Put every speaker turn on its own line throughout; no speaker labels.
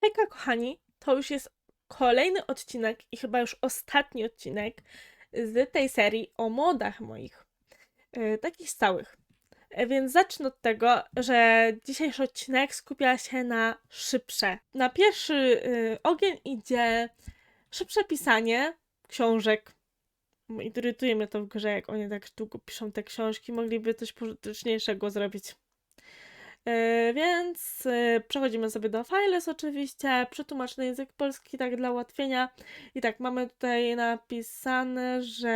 Hejka, kochani, to już jest kolejny odcinek i chyba już ostatni odcinek z tej serii o modach moich, yy, takich stałych. E, Więc zacznę od tego, że dzisiejszy odcinek skupia się na szybsze. Na pierwszy yy, ogień idzie szybsze pisanie książek. Irytuje mnie to w grze, jak oni tak długo piszą te książki, mogliby coś pożyteczniejszego zrobić. E, Więc e, przechodzimy sobie do Files oczywiście, przetłumacz na język polski tak dla ułatwienia. I tak, mamy tutaj napisane, że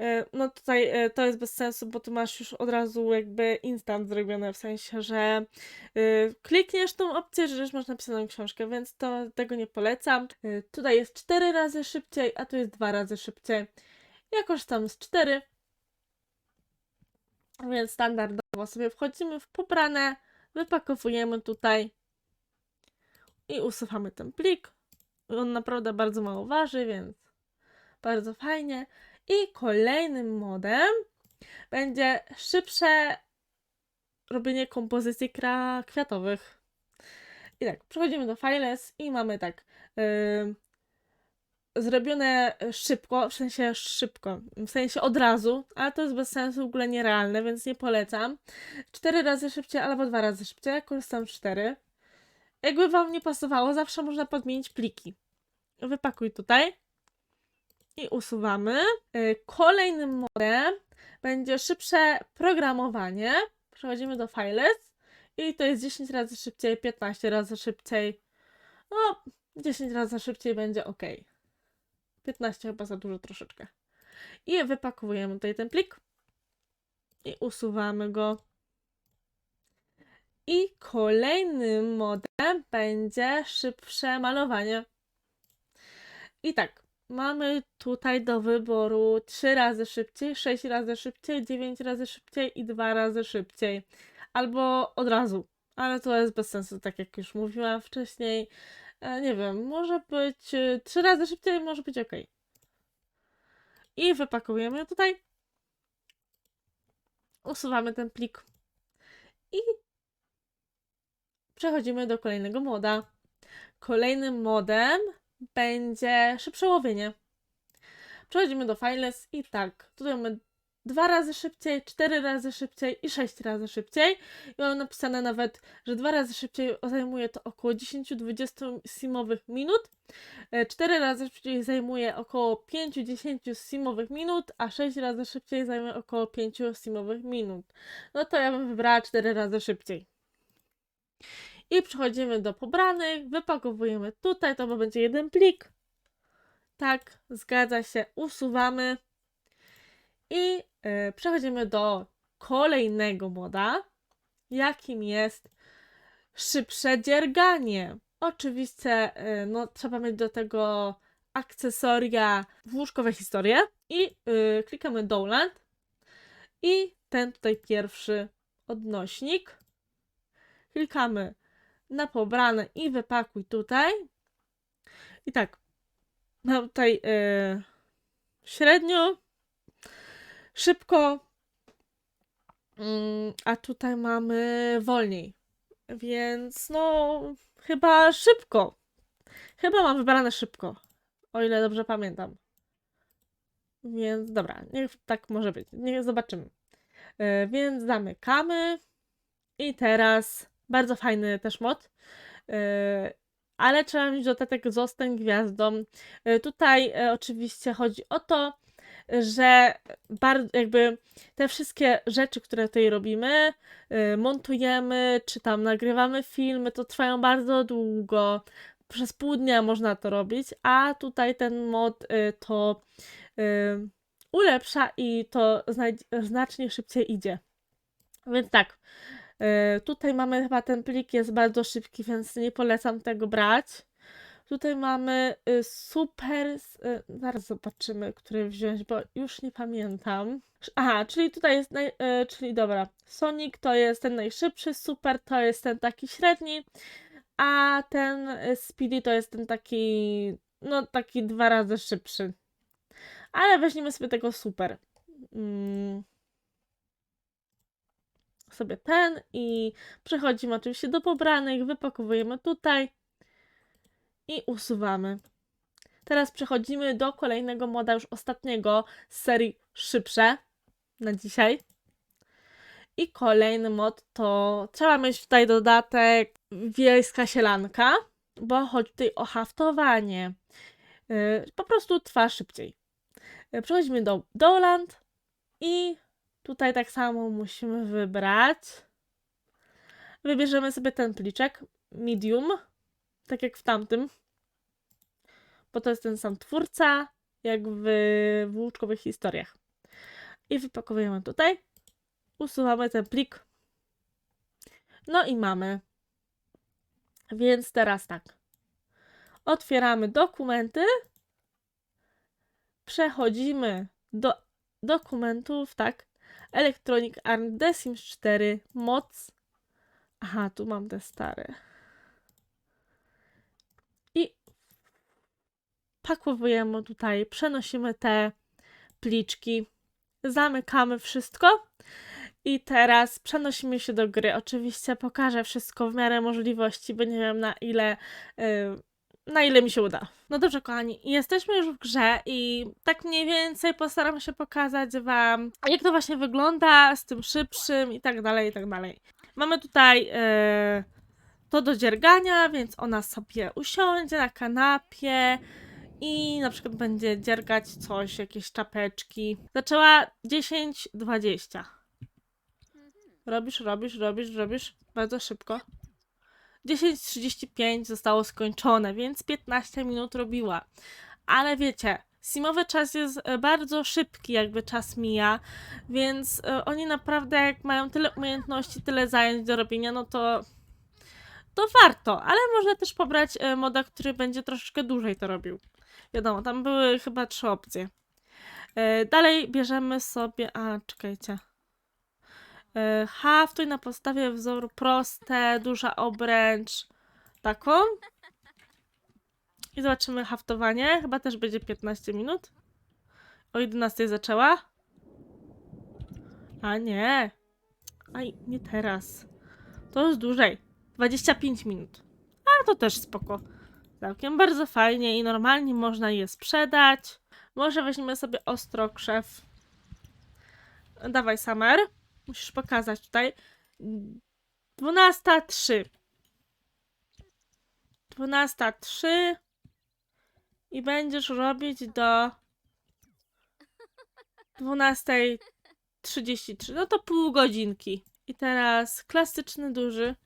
e, no tutaj e, to jest bez sensu, bo tu masz już od razu jakby instant zrobione, w sensie, że klikniesz tą opcję, że już masz napisaną książkę, więc to tego nie polecam. Tutaj jest 4 razy szybciej, a tu jest 2 razy szybciej. Ja korzystam z 4, więc standardowo sobie wchodzimy w pobrane, wypakowujemy tutaj i usuwamy ten plik. On naprawdę bardzo mało waży, więc bardzo fajnie. I kolejnym modem będzie szybsze robienie kompozycji kwiatowych. I tak, przechodzimy do Files i mamy tak. Yy, zrobione szybko, w sensie szybko, w sensie od razu, ale to jest bez sensu, w ogóle nierealne, więc nie polecam. Cztery razy szybciej albo dwa razy szybciej, ja korzystam cztery. Jakby Wam nie pasowało, zawsze można podmienić pliki. Wypakuj tutaj i usuwamy. Y, Kolejnym modem będzie szybsze programowanie. Przechodzimy do Files i to jest 10 razy szybciej, 15 razy szybciej. No, 10 razy szybciej będzie ok. 15 chyba za dużo troszeczkę. I wypakowujemy tutaj ten plik i usuwamy go. I kolejnym modem będzie szybsze malowanie. I tak, mamy tutaj do wyboru 3 razy szybciej, 6 razy szybciej, 9 razy szybciej i 2 razy szybciej. Albo od razu, ale to jest bez sensu, tak jak już mówiłam wcześniej. E, Nie wiem, może być e, 3 razy szybciej, może być ok. I wypakujemy tutaj. Usuwamy ten plik. I przechodzimy do kolejnego moda. Kolejnym modem będzie szybsze łowienie. Przechodzimy do Files i tak, tutaj mamy dwa razy szybciej, cztery razy szybciej i sześć razy szybciej. I mam napisane nawet, że dwa razy szybciej zajmuje to około 10-20 simowych minut. E, Cztery razy szybciej zajmuje około 5-10 simowych minut, a 6 razy szybciej zajmuje około 5 simowych minut. No to ja bym wybrała 4 razy szybciej. I przechodzimy do pobranych, wypakowujemy tutaj, to będzie jeden plik. Tak, zgadza się, usuwamy. I e, przechodzimy do kolejnego moda, jakim jest szybsze dzierganie. Oczywiście, y, no, trzeba mieć do tego akcesoria łóżkowe historie i y, klikamy Download i ten tutaj pierwszy odnośnik. Klikamy na pobrane i wypakuj tutaj. I tak, mam tutaj y, średnio, szybko, mm, a tutaj mamy wolniej. Więc no, chyba szybko. Chyba mam wybrane szybko. O ile dobrze pamiętam. Więc dobra, niech tak może być. Niech zobaczymy. E, więc zamykamy. I teraz bardzo fajny też mod. E, ale trzeba mieć dodatek zostań gwiazdą. E, tutaj oczywiście chodzi o to, że jakby te wszystkie rzeczy, które tutaj robimy, y, montujemy, czy tam nagrywamy filmy, to trwają bardzo długo. Przez pół dnia można to robić, a tutaj ten mod y, to y, ulepsza i to znacznie szybciej idzie. Więc tak, tutaj mamy chyba ten plik jest bardzo szybki, więc nie polecam tego brać. Tutaj mamy y, super. y, Zaraz zobaczymy, który wziąć, bo już nie pamiętam. Aha, czyli tutaj jest. Naj, y, czyli dobra. Sonic to jest ten najszybszy, super to jest ten taki średni, a ten Speedy to jest ten taki. No, taki dwa razy szybszy. Ale weźmiemy sobie tego super. Mm. sobie ten i przechodzimy oczywiście do pobranych, wypakowujemy tutaj i usuwamy. Teraz przechodzimy do kolejnego moda, już ostatniego z serii szybsze na dzisiaj. I kolejny mod to trzeba mieć tutaj dodatek wiejska sielanka, bo chodzi tutaj o haftowanie. Yy, Po prostu trwa szybciej. Yy, Przechodzimy do Doland i tutaj tak samo musimy wybrać. Wybierzemy sobie ten pliczek medium, tak jak w tamtym, bo to jest ten sam twórca, jak w włóczkowych historiach. I wypakowujemy tutaj usuwamy ten plik. No i mamy. Więc teraz tak. Otwieramy dokumenty. Przechodzimy do dokumentów, tak. Electronic Arm The Sims 4 moc. Aha, tu mam te stare. I pakowujemy tutaj, przenosimy te pliczki, zamykamy wszystko. I teraz przenosimy się do gry. Oczywiście pokażę wszystko w miarę możliwości, bo nie wiem na ile, yy, na ile mi się uda. No dobrze, kochani, jesteśmy już w grze i tak mniej więcej postaram się pokazać Wam, jak to właśnie wygląda z tym szybszym i tak dalej, i tak dalej. Mamy tutaj yy, to do dziergania, więc ona sobie usiądzie na kanapie i na przykład będzie dziergać coś, jakieś czapeczki. Zaczęła 10-20. Robisz, robisz, robisz, robisz bardzo szybko. 10.35 zostało skończone, więc 15 minut robiła. Ale wiecie, simowy czas jest e, bardzo szybki, jakby czas mija, więc e, oni naprawdę, jak mają tyle umiejętności, tyle zajęć do robienia, no to to warto, ale można też pobrać e, moda, który będzie troszeczkę dłużej to robił. Wiadomo, tam były chyba trzy opcje. E, Dalej bierzemy sobie. A, czekajcie. E, Haftuj na podstawie wzoru proste, duża obręcz. Taką. I zobaczymy haftowanie. Chyba też będzie 15 minut. O 11 zaczęła. A nie. Aj, nie teraz. To jest dłużej. 25 minut. A to też spoko. Całkiem bardzo fajnie i normalnie można je sprzedać. Może weźmiemy sobie ostrokrzew. Dawaj, Summer. Musisz pokazać tutaj. 12.03. 12.03 i będziesz robić do 12.33. No to pół godzinki. I teraz klasyczny duży.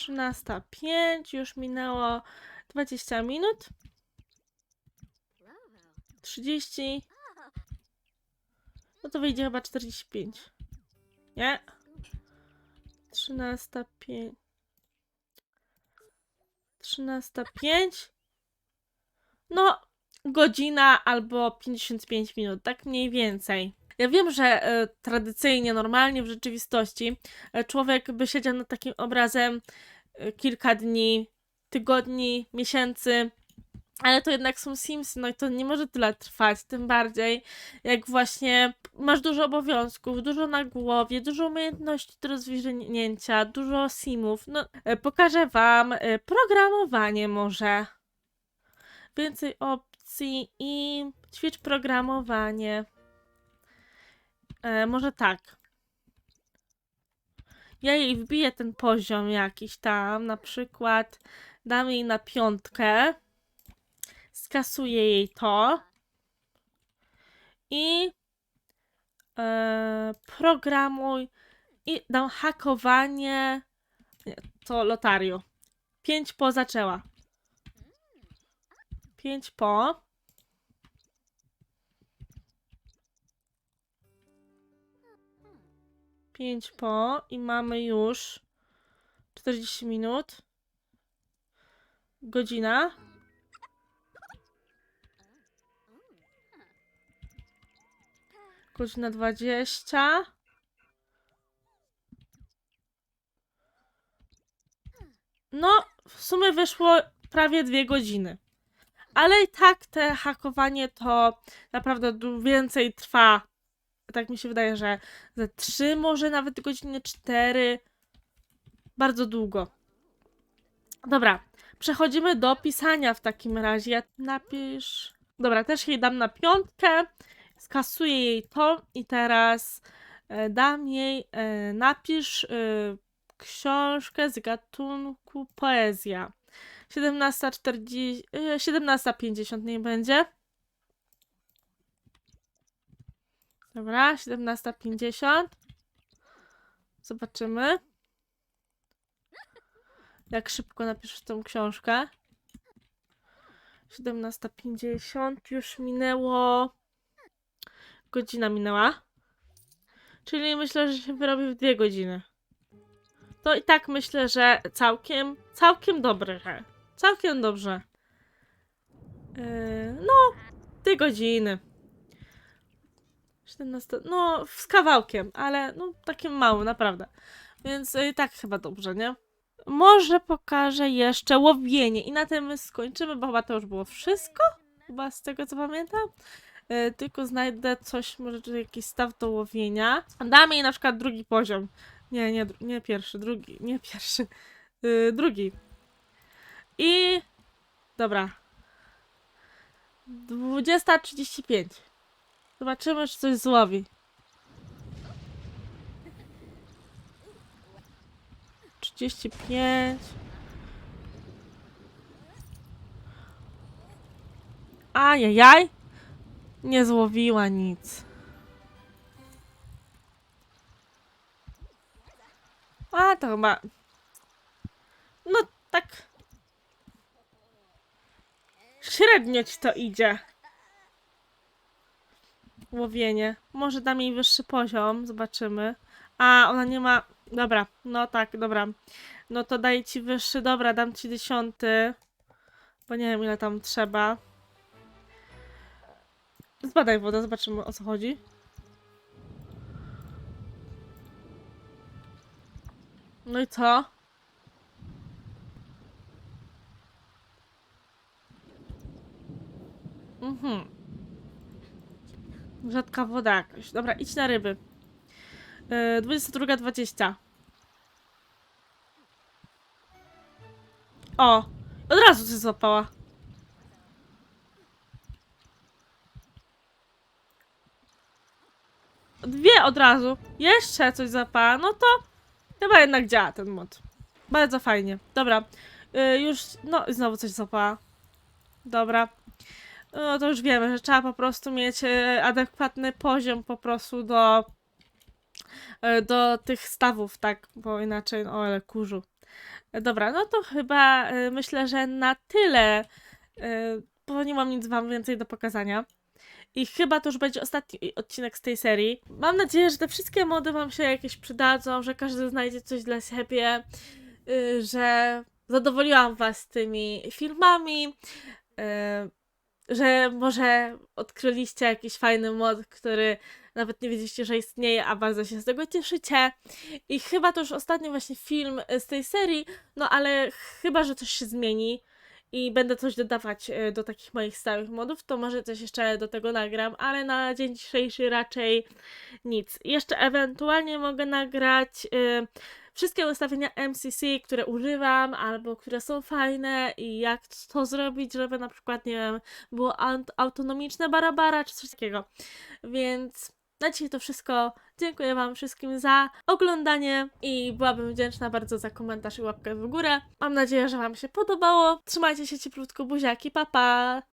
13.05. Trzynasta pięć, już minęło 20 minut. 30. No to wyjdzie chyba 45. Nie? 13 5. 13 5. No, godzina albo 55 minut, tak mniej więcej. Ja wiem, że e, tradycyjnie, normalnie w rzeczywistości e, człowiek by siedział nad takim obrazem e, kilka dni, tygodni, miesięcy, ale to jednak są Simsy, no i to nie może tyle trwać, tym bardziej jak właśnie masz dużo obowiązków, dużo na głowie, dużo umiejętności do rozwinięcia, dużo simów. No, pokażę Wam programowanie może. Więcej opcji i ćwicz programowanie. E, może tak. Ja jej wbiję ten poziom jakiś tam, na przykład dam jej na piątkę, skasuję jej to i e, programuj i dam hakowanie, nie, to lotario. 5 po zaczęła. 5 po. Pięć po i mamy już 40 minut. Godzina. Godzina 20. No, w sumie wyszło prawie dwie godziny. Ale i tak te hakowanie to naprawdę więcej trwa. Tak mi się wydaje, że ze trzy, może nawet godziny cztery. Bardzo długo. Dobra, przechodzimy do pisania w takim razie. Napisz. Dobra, też jej dam na piątkę. Skasuję jej to i teraz e, dam jej e, napisz e, książkę z gatunku poezja. 17.40, e, 17.50 nie będzie. Dobra, 17.50. Zobaczymy. Jak szybko napiszesz tą książkę. 17.50. Już minęło. Godzina minęła. Czyli myślę, że się wyrobi w dwie godziny. To i tak myślę, że całkiem, całkiem dobrze. Całkiem dobrze. Yy, no, dwie godziny. 17, no, z kawałkiem, ale no, takim małym, naprawdę. Więc i tak chyba dobrze, nie? Może pokażę jeszcze łowienie i na tym skończymy, bo chyba to już było wszystko. Chyba z tego co pamiętam. Yy, tylko znajdę coś, może tu jakiś staw do łowienia. Damy jej na przykład drugi poziom. Nie, nie, nie pierwszy, drugi, nie pierwszy. Yy, drugi. I. Dobra. 20.35. Zobaczymy, czy coś złowi. Trzydzieści pięć. Ajajaj. Nie złowiła nic. A, to chyba... No, tak... Średnio ci to idzie. Łowienie. Może dam jej wyższy poziom, zobaczymy. A, ona nie ma... Dobra, no tak, dobra. No to daję ci wyższy, dobra, dam ci dziesiąty. Bo nie wiem, ile tam trzeba. Zbadaj wodę, zobaczymy o co chodzi. No i co? Mhm. Rzadka woda jakaś. Dobra, idź na ryby. Yy, 22.20. O! Od razu coś złapała. Dwie od razu. Jeszcze coś złapała. No to chyba jednak działa ten mod. Bardzo fajnie. Dobra. Yy, już, no i znowu coś złapała. Dobra. No to już wiemy, że trzeba po prostu mieć e, adekwatny poziom po prostu do e, do tych stawów, tak, bo inaczej, o ale kurzu. E, Dobra, no to chyba myślę, że na tyle, bo nie mam nic wam więcej do pokazania. I chyba to już będzie ostatni odcinek z tej serii. Mam nadzieję, że te wszystkie mody wam się jakieś przydadzą, że każdy znajdzie coś dla siebie, y, że zadowoliłam was tymi filmami, że może odkryliście jakiś fajny mod, który nawet nie wiedzieliście, że istnieje, a bardzo się z tego cieszycie. I chyba to już ostatni właśnie film z tej serii, no ale chyba, że coś się zmieni i będę coś dodawać e, do takich moich stałych modów, to może coś jeszcze do tego nagram, ale na dzień dzisiejszy raczej nic. Jeszcze ewentualnie mogę nagrać e, wszystkie ustawienia MCC, które używam albo które są fajne i jak to zrobić, żeby na przykład, nie wiem, było aut- autonomiczne barabara czy coś takiego. Więc na dzisiaj to wszystko. Dziękuję Wam wszystkim za oglądanie i byłabym wdzięczna bardzo za komentarz i łapkę w górę. Mam nadzieję, że Wam się podobało. Trzymajcie się cieplutko, buziaki, pa pa!